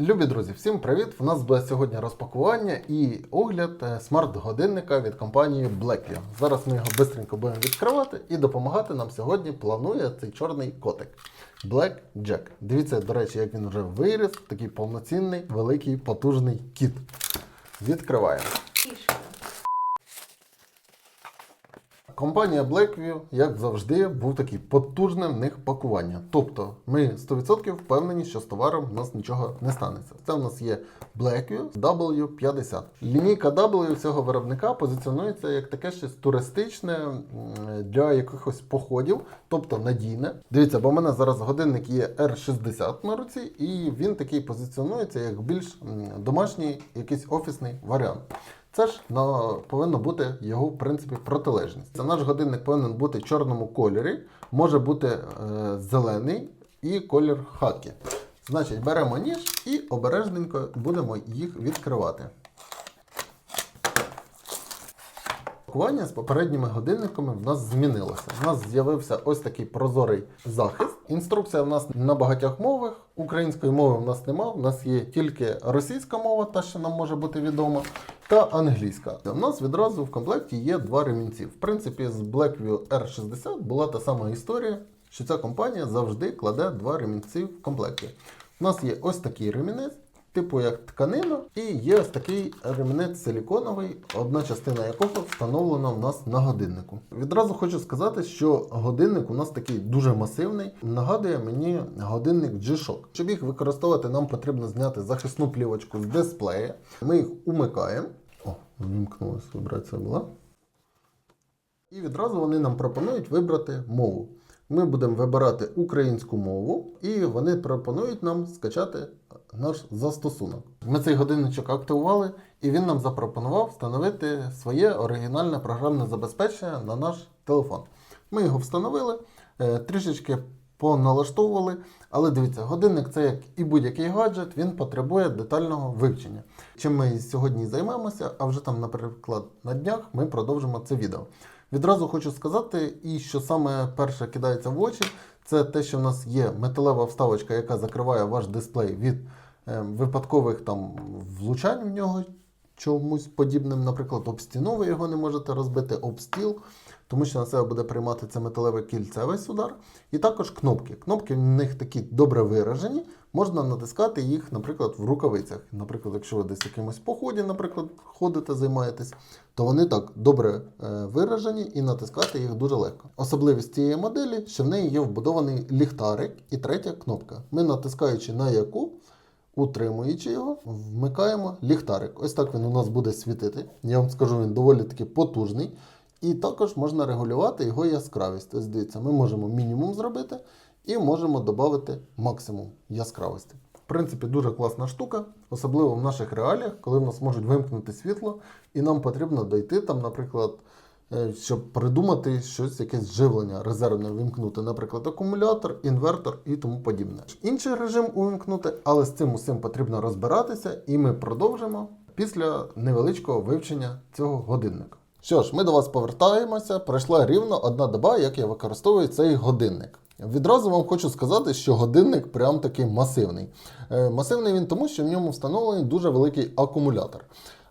Любі друзі, всім привіт! У нас буде сьогодні розпакування і огляд е, смарт-годинника від компанії Blackview. Зараз ми його швидко будемо відкривати і допомагати нам сьогодні планує цей чорний котик Black Jack. Дивіться, до речі, як він вже виріс, такий повноцінний, великий, потужний кіт. Відкриваємо. Компанія Blackview, як завжди, був такий потужне в них пакування. Тобто ми 100% впевнені, що з товаром у нас нічого не станеться. Це в нас є Blackview W50. Лінійка W цього виробника позиціонується як таке щось туристичне для якихось походів, тобто надійне. Дивіться, бо в мене зараз годинник є R60 на руці, і він такий позиціонується як більш домашній якийсь офісний варіант. Це ж ну, повинно бути його, в принципі, протилежність. Це наш годинник повинен бути в чорному кольорі, може бути е, зелений і колір хакі. Значить, беремо ніж і обережненько будемо їх відкривати. Пакування з попередніми годинниками в нас змінилося. У нас з'явився ось такий прозорий захист. Інструкція в нас на багатьох мовах. Української мови в нас нема. У нас є тільки російська мова, та що нам може бути відома, та англійська. У нас відразу в комплекті є два ремінці. В принципі, з Blackview R60 була та сама історія, що ця компанія завжди кладе два ремінці в комплекті. У нас є ось такий ремінець типу як тканина, і є ось такий ремінець силіконовий, одна частина якого встановлена в нас на годиннику. Відразу хочу сказати, що годинник у нас такий дуже масивний, нагадує мені годинник G-Shock. Щоб їх використовувати, нам потрібно зняти захисну плівочку з дисплея. Ми їх умикаємо. О, вимкнулася вібрація була. І відразу вони нам пропонують вибрати мову. Ми будемо вибирати українську мову, і вони пропонують нам скачати наш застосунок. Ми цей годинничок активували, і він нам запропонував встановити своє оригінальне програмне забезпечення на наш телефон. Ми його встановили, е, трішечки поналаштовували, але дивіться, годинник це як і будь-який гаджет, він потребує детального вивчення. Чим ми сьогодні займемося, а вже там, наприклад, на днях ми продовжимо це відео. Відразу хочу сказати, і що саме перше кидається в очі, це те, що в нас є металева вставочка, яка закриває ваш дисплей від е, випадкових там влучань в нього чомусь подібним, наприклад, об стіну ви його не можете розбити, об стіл, тому що на себе буде приймати це металеве кільце удар. І також кнопки. Кнопки в них такі добре виражені, можна натискати їх, наприклад, в рукавицях. Наприклад, якщо ви десь в якимось поході, наприклад, ходите, займаєтесь, то вони так добре е, виражені і натискати їх дуже легко. Особливість цієї моделі, що в неї є вбудований ліхтарик і третя кнопка. Ми натискаючи на яку. Утримуючи його, вмикаємо ліхтарик. Ось так він у нас буде світити. Я вам скажу, він доволі таки потужний. І також можна регулювати його яскравість. Ось дивіться, ми можемо мінімум зробити і можемо додати максимум яскравості. В принципі, дуже класна штука, особливо в наших реаліях, коли в нас можуть вимкнути світло, і нам потрібно дойти там, наприклад, щоб придумати щось, якесь живлення резервне вимкнути, наприклад, акумулятор, інвертор і тому подібне. Інший режим увімкнути, але з цим усім потрібно розбиратися, і ми продовжимо після невеличкого вивчення цього годинника. Що ж, ми до вас повертаємося. Пройшла рівно одна доба, як я використовую цей годинник. Відразу вам хочу сказати, що годинник прям таки масивний. Е, масивний він тому, що в ньому встановлений дуже великий акумулятор.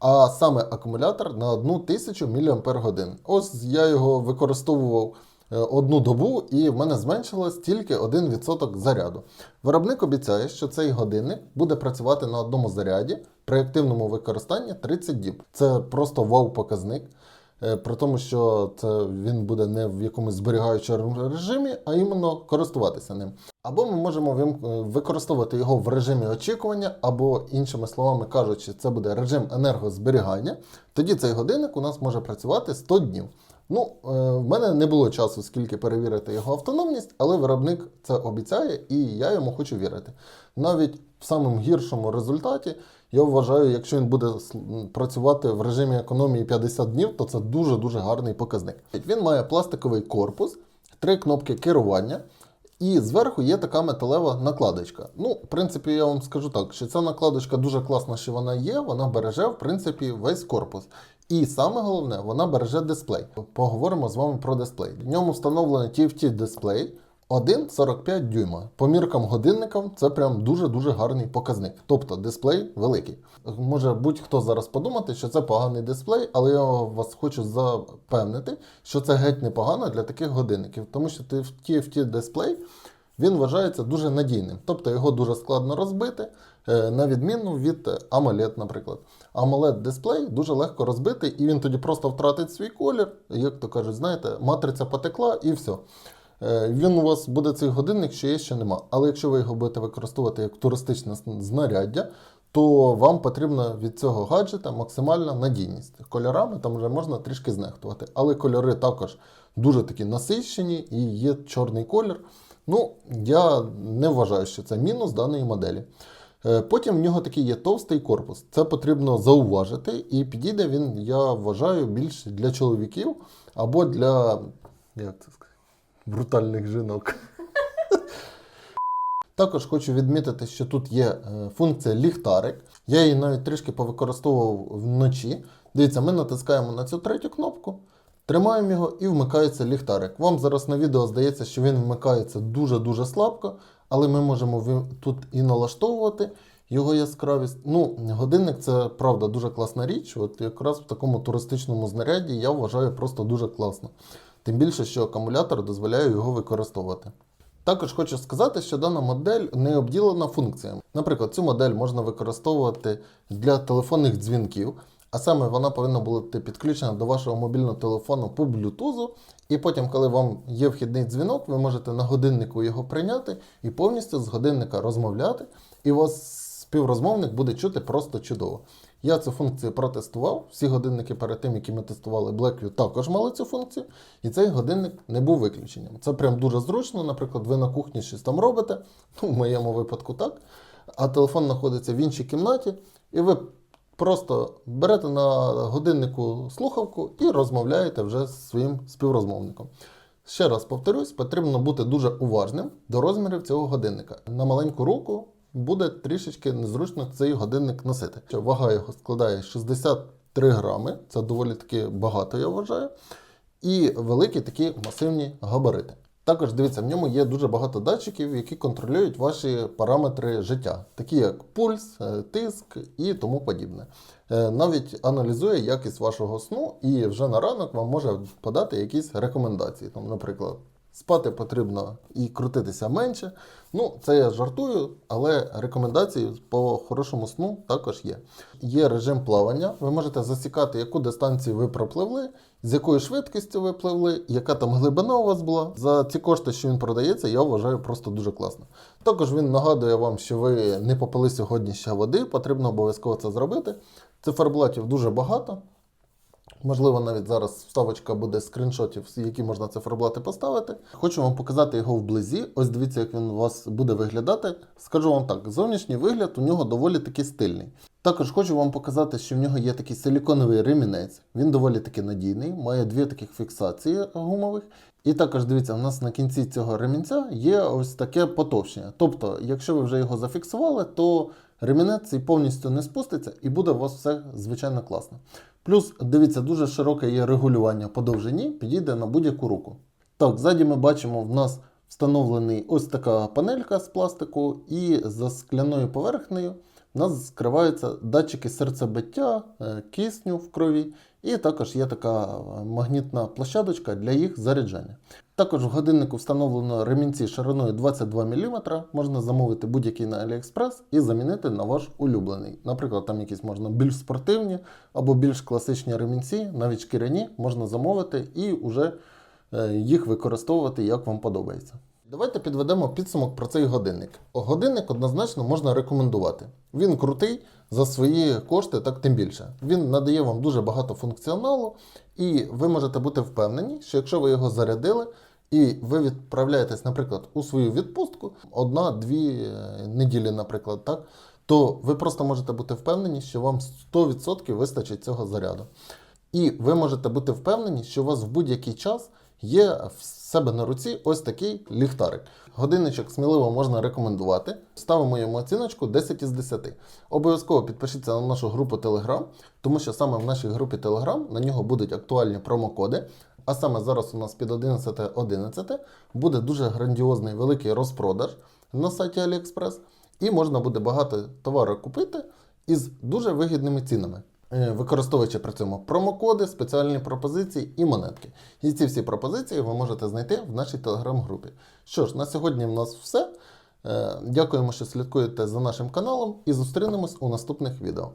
А саме акумулятор на 1000 мАч. Ось я його використовував е, одну добу, і в мене зменшилось тільки 1% заряду. Виробник обіцяє, що цей годинник буде працювати на одному заряді при активному використанні 30 діб. Це просто вау-показник. Е, При тому, що це він буде не в якомусь зберігаючому режимі, а іменно користуватися ним. Або ми можемо е, використовувати його в режимі очікування, або, іншими словами кажучи, це буде режим енергозберігання. Тоді цей годинник у нас може працювати 100 днів. Ну, е, в мене не було часу скільки перевірити його автономність, але виробник це обіцяє, і я йому хочу вірити. Навіть в самому гіршому результаті я вважаю, якщо він буде працювати в режимі економії 50 днів, то це дуже-дуже гарний показник. Він має пластиковий корпус, три кнопки керування. І зверху є така металева накладочка. Ну, в принципі, я вам скажу так, що ця накладочка дуже класна, що вона є, вона береже, в принципі, весь корпус. І саме головне, вона береже дисплей. Поговоримо з вами про дисплей. В ньому встановлений TFT дисплей 1,45 дюйма. По міркам годинникам це прям дуже-дуже гарний показник. Тобто дисплей великий. Може будь-хто зараз подумати, що це поганий дисплей, але я вас хочу запевнити, що це геть непогано для таких годинників, тому що TFT дисплей він вважається дуже надійним. Тобто його дуже складно розбити, на відміну від AMOLED, наприклад. AMOLED дисплей дуже легко розбити, і він тоді просто втратить свій колір. Як то кажуть, знаєте, матриця потекла і все. Е, Він у вас буде цей годинник, що є, що нема. Але якщо ви його будете використовувати як туристичне знаряддя, то вам потрібна від цього гаджета максимальна надійність. Кольорами там вже можна трішки знехтувати. Але кольори також дуже такі насичені і є чорний колір. Ну, я не вважаю, що це мінус даної моделі. Е, Потім в нього такий є товстий корпус. Це потрібно зауважити, і підійде він, я вважаю, більш для чоловіків або для як це сказати, брутальних жінок. Також хочу відмітити, що тут є е, функція ліхтарик. Я її навіть трішки повикористовував вночі. Дивіться, ми натискаємо на цю третю кнопку, тримаємо його і вмикається ліхтарик. Вам зараз на відео здається, що він вмикається дуже-дуже слабко, але ми можемо тут і налаштовувати його яскравість. Ну, годинник це правда дуже класна річ. От якраз в такому туристичному знаряді я вважаю просто дуже класно. Тим більше, що акумулятор дозволяє його використовувати. Також хочу сказати, що дана модель не обділена функціями. Наприклад, цю модель можна використовувати для телефонних дзвінків, а саме вона повинна бути підключена до вашого мобільного телефону по Bluetooth, і потім, коли вам є вхідний дзвінок, ви можете на годиннику його прийняти і повністю з годинника розмовляти, і вас співрозмовник буде чути просто чудово. Я цю функцію протестував. Всі годинники перед тим, які ми тестували Blackview, також мали цю функцію, і цей годинник не був виключенням. Це прям дуже зручно. Наприклад, ви на кухні щось там робите, ну, в моєму випадку так, а телефон знаходиться в іншій кімнаті, і ви просто берете на годиннику слухавку і розмовляєте вже з своїм співрозмовником. Ще раз повторюсь, потрібно бути дуже уважним до розмірів цього годинника. На маленьку руку буде трішечки незручно цей годинник носити. Вага його складає 63 грами, це доволі таки багато, я вважаю. І великі такі масивні габарити. Також дивіться, в ньому є дуже багато датчиків, які контролюють ваші параметри життя, такі як пульс, е, тиск і тому подібне. Е, Навіть аналізує якість вашого сну і вже на ранок вам може подати якісь рекомендації. Там, наприклад, спати потрібно і крутитися менше. Ну, це я жартую, але рекомендації по хорошому сну також є. Є режим плавання. Ви можете засікати, яку дистанцію ви пропливли, з якою швидкістю ви пливли, яка там глибина у вас була. За ці кошти, що він продається, я вважаю просто дуже класно. Також він нагадує вам, що ви не попили сьогодні ще води, потрібно обов'язково це зробити. Циферблатів дуже багато. Можливо, навіть зараз вставочка буде скріншотів, які можна циферблати поставити. Хочу вам показати його вблизі. Ось дивіться, як він у вас буде виглядати. Скажу вам так, зовнішній вигляд у нього доволі таки стильний. Також хочу вам показати, що в нього є такий силіконовий ремінець. Він доволі таки надійний, має дві таких фіксації гумових. І також дивіться, у нас на кінці цього ремінця є ось таке потовщення. Тобто, якщо ви вже його зафіксували, то ремінець повністю не спуститься і буде у вас все звичайно класно. Плюс, дивіться, дуже широке є регулювання по довжині, підійде на будь-яку руку. Так, ззаді ми бачимо, в нас встановлений ось така панелька з пластику, і за скляною поверхнею в нас скриваються датчики серцебиття, е, кисню в крові, і також є така е, магнітна площадочка для їх заряджання. Також в годиннику встановлено ремінці шириною 22 мм. Можна замовити будь-який на AliExpress і замінити на ваш улюблений. Наприклад, там якісь можна більш спортивні або більш класичні ремінці, навіть шкіряні, можна замовити і вже е, їх використовувати як вам подобається. Давайте підведемо підсумок про цей годинник. Годинник однозначно можна рекомендувати. Він крутий за свої кошти, так тим більше. Він надає вам дуже багато функціоналу, і ви можете бути впевнені, що якщо ви його зарядили, і ви відправляєтесь, наприклад, у свою відпустку одна-дві е, неділі, наприклад, так, то ви просто можете бути впевнені, що вам 100% вистачить цього заряду. І ви можете бути впевнені, що у вас в будь-який час є в себе на руці ось такий ліхтарик. Годинничок сміливо можна рекомендувати. Ставимо йому оціночку 10 із 10. Обов'язково підпишіться на нашу групу Telegram, тому що саме в нашій групі Telegram на нього будуть актуальні промокоди. А саме зараз у нас під 11.11 буде дуже грандіозний великий розпродаж на сайті AliExpress, і можна буде багато товару купити із дуже вигідними цінами. Е, Використовуючи при цьому промокоди, спеціальні пропозиції і монетки. І ці всі пропозиції ви можете знайти в нашій телеграм-групі. Що ж, на сьогодні в нас все. Е, Дякуємо, що слідкуєте за нашим каналом і зустрінемось у наступних відео.